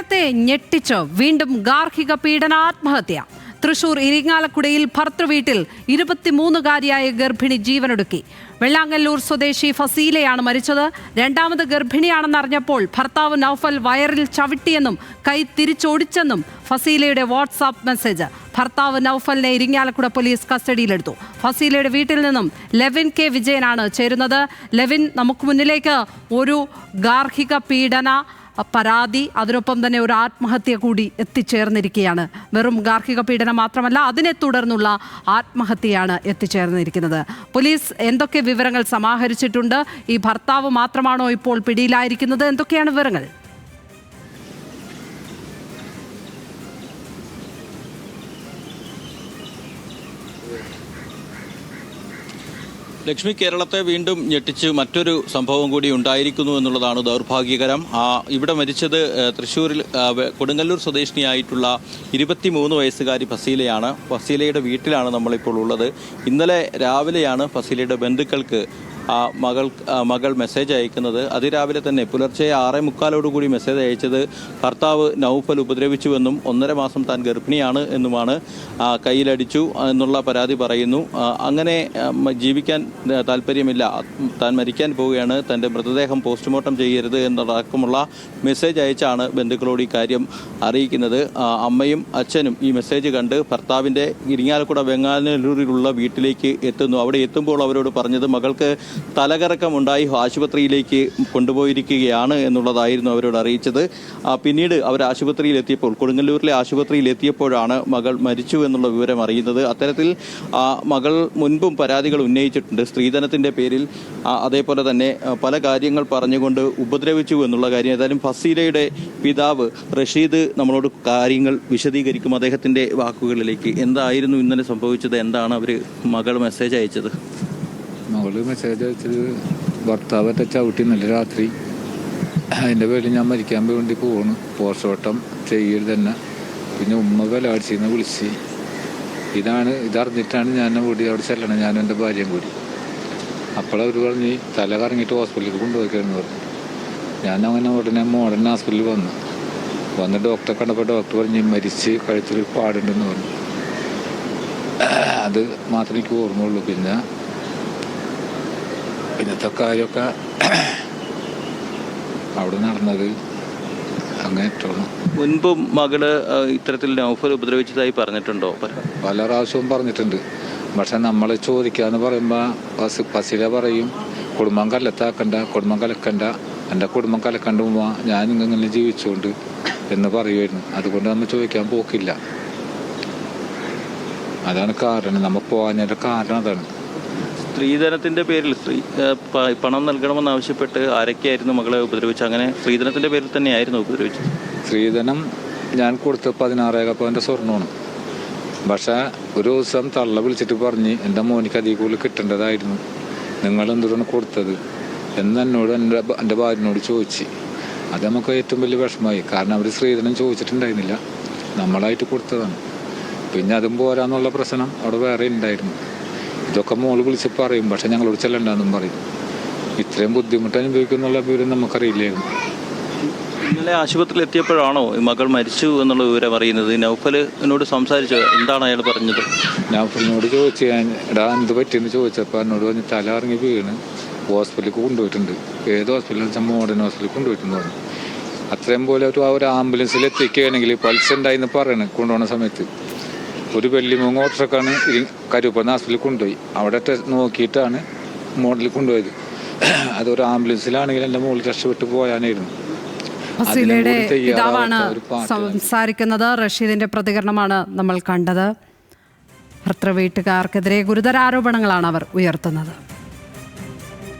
കേരളത്തെ ഞെട്ടിച്ച് വീണ്ടും ഗാർഹിക പീഡനാത്മഹത്യ തൃശൂർ ഇരിങ്ങാലക്കുടയിൽ ഭർത്തൃവീട്ടിൽ ഇരുപത്തിമൂന്നുകാരിയായ ഗർഭിണി ജീവനൊടുക്കി. വെള്ളാങ്ങല്ലൂർ സ്വദേശി ഫസീലയാണ് മരിച്ചത്. രണ്ടാമത് ഗർഭിണിയാണെന്നറിഞ്ഞപ്പോൾ ഭർത്താവ് നൌഫൽ വയറിൽ ചവിട്ടിയെന്നും കൈ തിരിച്ചോടിച്ചെന്നും ഫസീലയുടെ വാട്സാപ്പ് മെസ്സേജ്. ഭർത്താവ് നൌഫലിനെ ഇരിങ്ങാലക്കുട പോലീസ് കസ്റ്റഡിയിലെടുത്തു. ഫസീലയുടെ വീട്ടിൽ നിന്നും ലെവിൻ കെ വിജയനാണ് ചേരുന്നത്. ലെവിൻ നമുക്ക് മുന്നിലേക്ക് ഒരു ഗാർഹിക പീഡന പരാതി അതിനൊപ്പം തന്നെ ഒരു ആത്മഹത്യ കൂടി എത്തിച്ചേർന്നിരിക്കുകയാണ്. വെറും ഗാർഹിക പീഡനം മാത്രമല്ല അതിനെ തുടർന്നുള്ള ആത്മഹത്യയാണ് എത്തിച്ചേർന്നിരിക്കുന്നത്. പോലീസ് എന്തൊക്കെ വിവരങ്ങൾ സമാഹരിച്ചിട്ടുണ്ട്? ഈ ഭർത്താവ് മാത്രമാണോ ഇപ്പോൾ പിടിയിലായിരിക്കുന്നത്? എന്തൊക്കെയാണ് വിവരങ്ങൾ? ലക്ഷ്മി കേരളത്തെ വീണ്ടും ഞെട്ടിച്ച് മറ്റൊരു സംഭവം കൂടി ഉണ്ടായിരിക്കുന്നു എന്നുള്ളതാണ് ദൗർഭാഗ്യകരം. ആ, ഇവിടെ മരിച്ചത് തൃശ്ശൂരിൽ കൊടുങ്ങല്ലൂർ സ്വദേശിനിയായിട്ടുള്ള ഇരുപത്തിമൂന്ന് വയസ്സുകാരി ഫസീലയാണ്. ഫസീലയുടെ വീട്ടിലാണ് നമ്മളിപ്പോൾ ഉള്ളത്. ഇന്നലെ രാവിലെയാണ് ഫസീലയുടെ ബന്ധുക്കൾക്ക് മകൾ മകൾ മെസ്സേജ് അയക്കുന്നത് അതിരാവിലെ തന്നെ. പുലർച്ചെ ആറേ മുക്കാലോടുകൂടി മെസ്സേജ് അയച്ചത് ഭർത്താവ് നൗഫൽ ഉപദ്രവിച്ചുവെന്നും ഒന്നര മാസം താൻ ഗർഭിണിയാണ് എന്നുമാണ് കയ്യിലടിച്ചു എന്നുള്ള പരാതി പറയുന്നു. അങ്ങനെ ജീവിക്കാൻ താല്പര്യമില്ല താൻ മരിക്കാൻ പോവുകയാണ്. തന്റെ മൃതദേഹം പോസ്റ്റ്മോർട്ടം ചെയ്യരുത് എന്നതടക്കമുള്ള മെസ്സേജ് അയച്ചാണ് ബന്ധുക്കളോട് ഈ കാര്യം അറിയിക്കുന്നത്. അമ്മയും അച്ഛനും ഈ മെസ്സേജ് കണ്ട് ഭർത്താവിന്റെ ഇരിങ്ങാലക്കുട വെങ്ങാനല്ലൂരിലുള്ള വീട്ടിലേക്ക് എത്തുന്നു. അവിടെ എത്തുമ്പോൾ അവരോട് പറഞ്ഞത് മകൾക്ക് തലകറക്കമുണ്ടായി ആശുപത്രിയിലേക്ക് കൊണ്ടുപോയിരിക്കുകയാണ് എന്നുള്ളതായിരുന്നു അവരോട് അറിയിച്ചത്. പിന്നീട് അവർ ആശുപത്രിയിൽ എത്തിയപ്പോൾ കൊടുങ്ങല്ലൂരിലെ ആശുപത്രിയിൽ എത്തിയപ്പോഴാണ് മകൾ മരിച്ചു എന്നുള്ള വിവരം അറിയുന്നത്. അത്തരത്തിൽ മകൾ മുൻപും പരാതികൾ ഉന്നയിച്ചിട്ടുണ്ട്. സ്ത്രീധനത്തിന്റെ പേരിൽ അതേപോലെ തന്നെ പല കാര്യങ്ങൾ പറഞ്ഞുകൊണ്ട് ഉപദ്രവിച്ചു എന്നുള്ള കാര്യം. ഏതായാലും ഫസീലയുടെ പിതാവ് റഷീദ് നമ്മളോട് കാര്യങ്ങൾ വിശദീകരിക്കും. അദ്ദേഹത്തിന്റെ വാക്കുകളിലേക്ക് എന്തായിരുന്നു ഇന്നലെ സംഭവിച്ചത്? എന്താണ് അവർ മകൾ മെസ്സേജ് അയച്ചത്? മകൾ മെസ്സേജ് അയച്ചത് ഭർത്താവത്തെ ചവിട്ടി ഇന്നലെ രാത്രി. അതിന്റെ പേരിൽ ഞാൻ മരിക്കാൻ വേണ്ടി പോവാണ് പോസ്റ്റ്മോർട്ടം ചെയ്യരുത് തന്നെ പിന്നെ ഉമ്മ ബലാഴ്ചന്ന് വിളിച്ച്. ഇതാണ് ഇതറിഞ്ഞിട്ടാണ് ഞാൻ കൂടി അവിടെ ചെല്ലണം. ഞാനും എന്റെ ഭാര്യയും കൂടി. അപ്പോഴവർ പറഞ്ഞ് തല കറങ്ങിയിട്ട് ഹോസ്പിറ്റലിൽ കൊണ്ടുപോയിക്കാന്ന് പറഞ്ഞു. ഞാൻ അങ്ങനെ ഉടനെ മോഡേൺ ഹോസ്പിറ്റലിൽ വന്നു. വന്ന് ഡോക്ടറെ കണ്ടപ്പോൾ ഡോക്ടർ പറഞ്ഞ് മരിച്ച് കഴുത്തിൽ പാടുണ്ടെന്ന് പറഞ്ഞു. അത് മാത്രമേ എനിക്ക് ഓർമ്മയുള്ളൂ. പിന്നെ പിന്നത്തെ കാര്യമൊക്കെ അവിടെ നടന്നത് അങ്ങനെ മുൻപ് മകൾ ഇത്തരത്തിൽ നൗഫൽ ഉപദ്രവിച്ചതായി പറഞ്ഞിട്ടുണ്ടോ? പല പ്രാവശ്യവും പറഞ്ഞിട്ടുണ്ട്. പക്ഷെ നമ്മൾ ചോദിക്കാന്ന് പറയുമ്പോൾ പസ് പസില പറയും കുടുംബം കലത്താക്കണ്ട കുടുംബം കലക്കണ്ട എന്റെ കുടുംബം കലക്കണ്ട ഉമ്മ ഞാൻ ഇങ്ങനെ ജീവിച്ചുകൊണ്ട് എന്ന് പറയുമായിരുന്നു അതുകൊണ്ട് നമ്മൾ ചോദിക്കാൻ പോക്കില്ല. അതാണ് കാരണം. നമ്മ പോകാനതിന്റെ കാരണം അതാണ്. സ്ത്രീധനത്തിന്റെ പേരിൽ സ്ത്രീ പണം നൽകണമെന്ന് ആവശ്യപ്പെട്ട് ആരൊക്കെയായിരുന്നു മകളെ ഉപദ്രവിച്ചത്? അങ്ങനെ സ്ത്രീധനത്തിന്റെ പേരിൽ തന്നെയായിരുന്നു ഉപദ്രവിച്ചത്. സ്ത്രീധനം ഞാൻ കൊടുത്ത പതിനാറേക പവന്റെ സ്വർണമാണ് പക്ഷെ ഒരു ദിവസം തള്ള വിളിച്ചിട്ട് പറഞ്ഞ് എന്റെ മോനിക്ക് അധികം കൂടുതൽ കിട്ടേണ്ടതായിരുന്നു. നിങ്ങൾ എന്തുകൊണ്ടാണ് കൊടുത്തത്? എന്ന് എന്നോട് എന്റെ എന്റെ ഭാര്യനോട് ചോദിച്ചു. അത് നമുക്ക് ഏറ്റവും വലിയ വിഷമമായി. കാരണം അവർ സ്ത്രീധനം ചോദിച്ചിട്ടുണ്ടായിരുന്നില്ല. നമ്മളായിട്ട് കൊടുത്തതാണ്. പിന്നെ അതും പോരാന്നുള്ള പ്രശ്നം അവിടെ വേറെ ഉണ്ടായിരുന്നു. ഇതൊക്കെ മോൾ വിളിച്ച് പറയും പക്ഷെ ഞങ്ങളോട് ചെല്ലണ്ടെന്നും പറയും. ഇത്രയും ബുദ്ധിമുട്ട് അനുഭവിക്കുന്നുള്ള വിവരം നമുക്കറിയില്ലായിരുന്നു. ഇന്നലെ ആശുപത്രിയിൽ എത്തിയപ്പോഴാണോ ഈ മകൾ മരിച്ചു എന്നുള്ള വിവരം അറിയുന്നത്? നൗഫലിനോട് സംസാരിച്ചു? എന്താണ് അയാൾ പറഞ്ഞത്? നൗഫലിനോട് ചോദിച്ചു ഞാൻ എടാ എന്ത് പറ്റിയെന്ന് ചോദിച്ചപ്പോൾ എന്നോട് പറഞ്ഞ് തല ഇറങ്ങി വീണ്. ഹോസ്പിറ്റലിൽ കൊണ്ടുപോയിട്ടുണ്ട്. ഏത് ഹോസ്പിറ്റലിൽ വെച്ചാൽ മോഡേൺ ഹോസ്പിറ്റലിൽ കൊണ്ടുപോയിട്ടുണ്ട് പറഞ്ഞു. അത്രയും പോലെ ഒരു ആ ഒരു ആംബുലൻസിൽ എത്തിക്കുകയാണെങ്കിൽ പൾസ് ഉണ്ടായിന്ന് പറയണേ കൊണ്ടുപോകുന്ന സമയത്ത്. ഒരു വെള്ളിമൂങ്ങ ഓട്ടർക്കാണ് കരുപ്പന്ന ഹോസ്പിറ്റലിൽ കൊണ്ടുപോയി. അവിടെ നോക്കിയിട്ടാണ് മോഡലിൽ കൊണ്ടുപോയത്. അതൊരു ആംബുലൻസിലാണെങ്കിൽ എന്റെ മുകളിൽ രക്ഷപ്പെട്ട് പോയാനായിരുന്നു ഫസീലയുടെ പിതാവാണ് സംസാരിക്കുന്നത്. റഷീദിന്റെ പ്രതികരണമാണ് നമ്മൾ കണ്ടത്. ഭർത്തൃ വീട്ടുകാർക്കെതിരെ ഗുരുതര ആരോപണങ്ങളാണ് അവർ ഉയർത്തുന്നത്.